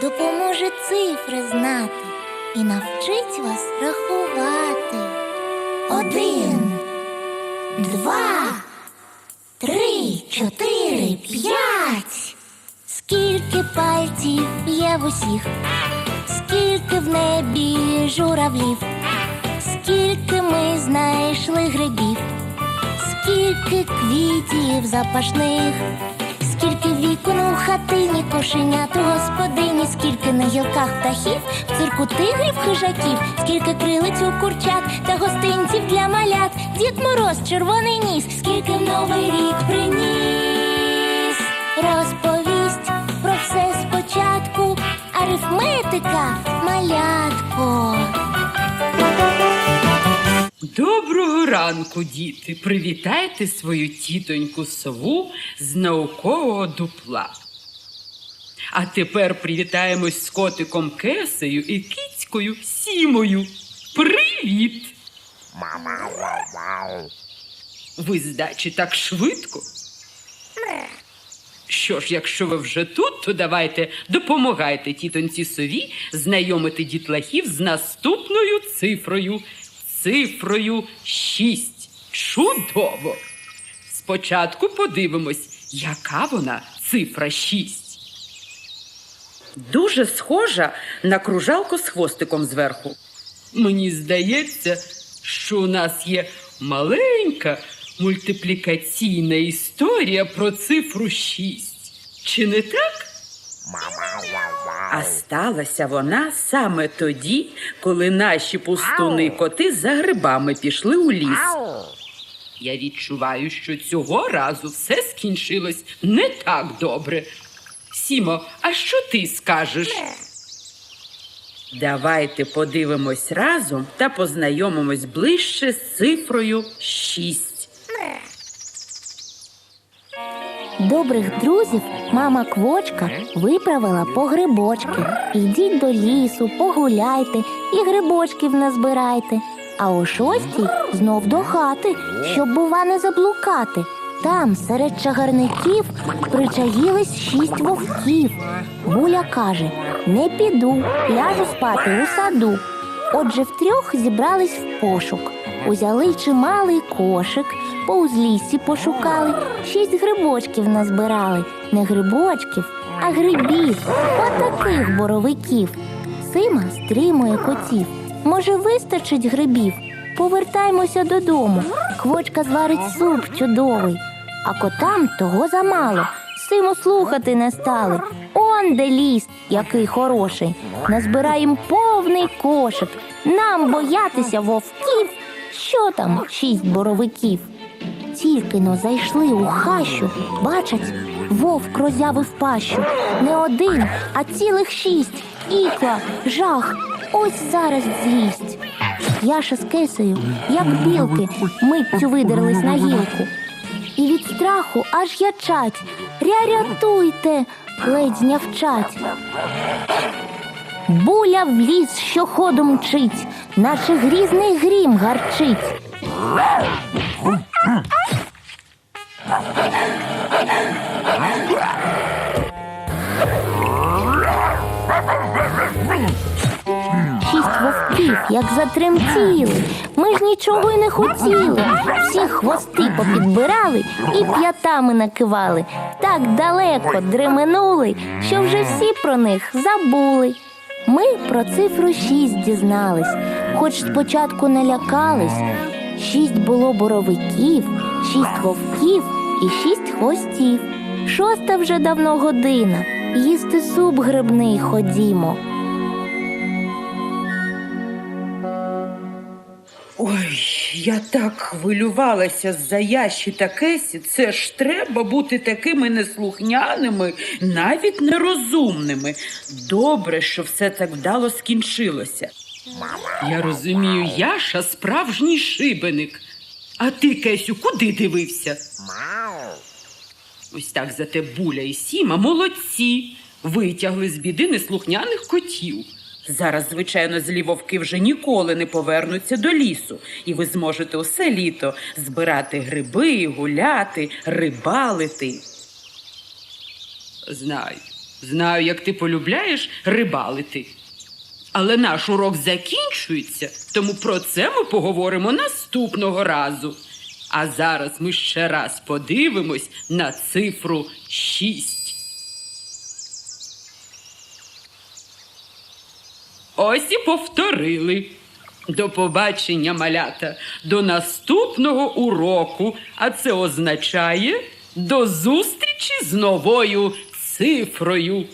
допоможе цифри знати і навчить вас рахувати. Один, два, три, чотири, п'ять. Скільки пальців є в усіх, скільки в небі журавлів, скільки ми знайшли грибів, скільки квітів запашних, скільки вікон у хатині кошенят у господині, скільки на гілках птахів, в цирку тигрів хижаків, скільки крилиць у курчат та гостинців для малят, Дід Мороз, червоний ніс, скільки в новий рік приніс, розповість про все спочатку, арифметика, Доброго ранку, діти! Привітайте свою тітоньку сову з наукового дупла. А тепер привітаємось з котиком Кесею і кицькою Сімою. Привіт! Ви здачі так швидко. Що ж, якщо ви вже тут, то давайте допомагайте тітоньці сові знайомити дітлахів з наступною цифрою. Цифрою 6. Чудово! Спочатку подивимось, яка вона цифра 6. Дуже схожа на кружалку з хвостиком зверху. Мені здається, що у нас є маленька мультиплікаційна історія про цифру 6. Чи не так? А сталася вона саме тоді, коли наші пустуни коти за грибами пішли у ліс. Я відчуваю, що цього разу все скінчилось не так добре. Сімо, а що ти скажеш? Давайте подивимось разом та познайомимось ближче з цифрою 6. Добрих друзів мама Квочка виправила по грибочки. Ідіть до лісу, погуляйте і грибочків назбирайте. А о шостій знов до хати, щоб, бува, не заблукати. Там серед чагарників причаїлись шість вовків. Буля каже: не піду, ляжу спати у саду. Отже, втрьох зібрались в пошук. Узяли чималий кошик, по узліссі пошукали, шість грибочків назбирали. Не грибочків, а грибів, отаких боровиків. Сима стримує котів. Може, вистачить грибів? Повертаймося додому. Квочка зварить суп чудовий, а котам того замало. Симу слухати не стали. Он де ліс, який хороший. Назбираєм повний кошик. Нам боятися вовків. Що там шість боровиків? Тільки но зайшли у хащу, бачать, вовк роззявив пащу. Не один, а цілих шість. Ікла, жах, ось зараз з'їсть. Яша з кисею, як білки, миттю видерлись на гілку. І від страху аж ячать. Ря-рятуйте, ледь знявчать. Буля в ліс щоходом мчить, наче грізний грім гарчить. Шість вовків, як затремтіли. Ми ж нічого й не хотіли. Всі хвости попідбирали і п'ятами накивали. Так далеко дременули, що вже всі про них забули. Ми про цифру шість дізнались, хоч спочатку не лякались. Шість було боровиків, шість вовків і шість хвостів. Шоста вже давно година. Їсти суп грибний ходімо. Ой, я так хвилювалася за Яші та Кесі. Це ж треба бути такими неслухняними, навіть нерозумними. Добре, що все так вдало скінчилося. Я розумію, Яша справжній шибеник. А ти, Кесю, куди дивився? Ось так зате Буля і Сіма молодці. Витягли з біди неслухняних котів. Зараз, звичайно, злі вовки вже ніколи не повернуться до лісу, і ви зможете усе літо збирати гриби, гуляти, рибалити. Знаю, Знаю, як ти полюбляєш рибалити. Але наш урок закінчується, тому про це ми поговоримо наступного разу. А зараз ми ще раз подивимось на цифру 6. Ось і повторили. До побачення, малята, до наступного уроку. А це означає до зустрічі з новою цифрою.